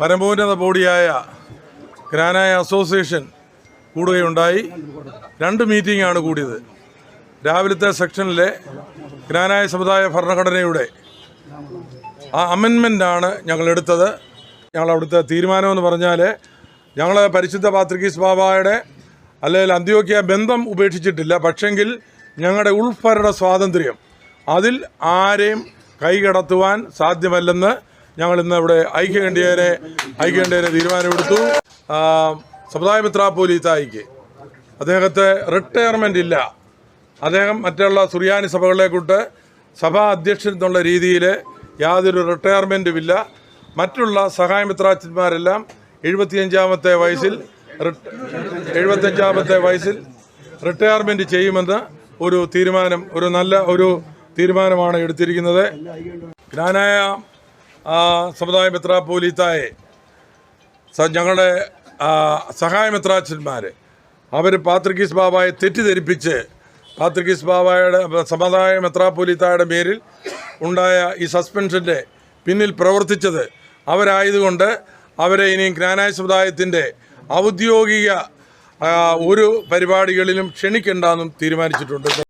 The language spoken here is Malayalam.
പരമോന്നത ബോഡിയായ ഗ്രാനായ അസോസിയേഷൻ കൂടുകയുണ്ടായി. രണ്ട് മീറ്റിംഗാണ് കൂടിയത്. രാവിലത്തെ സെക്ഷനിലെ ഗ്രാനായ സമുദായ ഭരണഘടനയുടെ ആ അമെൻമെന്റാണ് ഞങ്ങളെടുത്തത് ഞങ്ങൾ അവിടുത്തെ തീരുമാനമെന്ന് പറഞ്ഞാൽ ഞങ്ങൾ പരിശുദ്ധ പാത്രികീസ് ബാബായുടെ അല്ലെങ്കിൽ അന്ത്യോക്യ ബന്ധം ഉപേക്ഷിച്ചിട്ടില്ല. പക്ഷെങ്കിൽ ഞങ്ങളുടെ ഉൾഭരണ സ്വാതന്ത്ര്യം അതിൽ ആരെയും കൈകടത്തുവാൻ സാധ്യമല്ലെന്ന് ഞങ്ങൾ ഇന്ന് ഇവിടെ ഐക്യകണ്ഠ്യേനെ ഐക്യകണ്ഠ്യേനെ തീരുമാനമെടുത്തു. സമുദായമിത്ര സമുദായ മിത്രാപ്പോലീത്തായിക്ക് അദ്ദേഹത്തെ റിട്ടയർമെന്റ് ഇല്ല. അദ്ദേഹം മറ്റുള്ള സുറിയാനി സഭകളെ കൂട്ട് സഭാ അധ്യക്ഷൻ എന്നുള്ള രീതിയിൽ യാതൊരു റിട്ടയർമെന്റും ഇല്ല മറ്റുള്ള സഹായമിത്രാച്ചന്മാരെല്ലാം എഴുപത്തിയഞ്ചാമത്തെ വയസ്സിൽ എഴുപത്തഞ്ചാമത്തെ വയസ്സിൽ റിട്ടയർമെന്റ് ചെയ്യുമെന്ന് ഒരു തീരുമാനം ഒരു നല്ല ഒരു തീരുമാനമാണ് എടുത്തിരിക്കുന്നത്. ജ്ഞാനായ സമുദായ മിത്ര പോലീത്തായെ ഞങ്ങളുടെ സഹായ മിത്രാച്ചന്മാർ അവർ പാത്രികീസ് ബാബായെ തെറ്റിദ്ധരിപ്പിച്ച് പാത്രികീസ് ബാബായുടെ സമുദായ പോലീത്തായുടെ പേരിൽ ഉണ്ടായ ഈ സസ്പെൻഷന്റെ പിന്നിൽ പ്രവർത്തിച്ചത് അവരായതുകൊണ്ട് അവരെ ഇനിയും ജ്ഞാനായ സമുദായത്തിന്റെ ഔദ്യോഗിക ഒരു പരിപാടികളിലും ക്ഷണിക്കണ്ടെന്നും തീരുമാനിച്ചിട്ടുണ്ട്.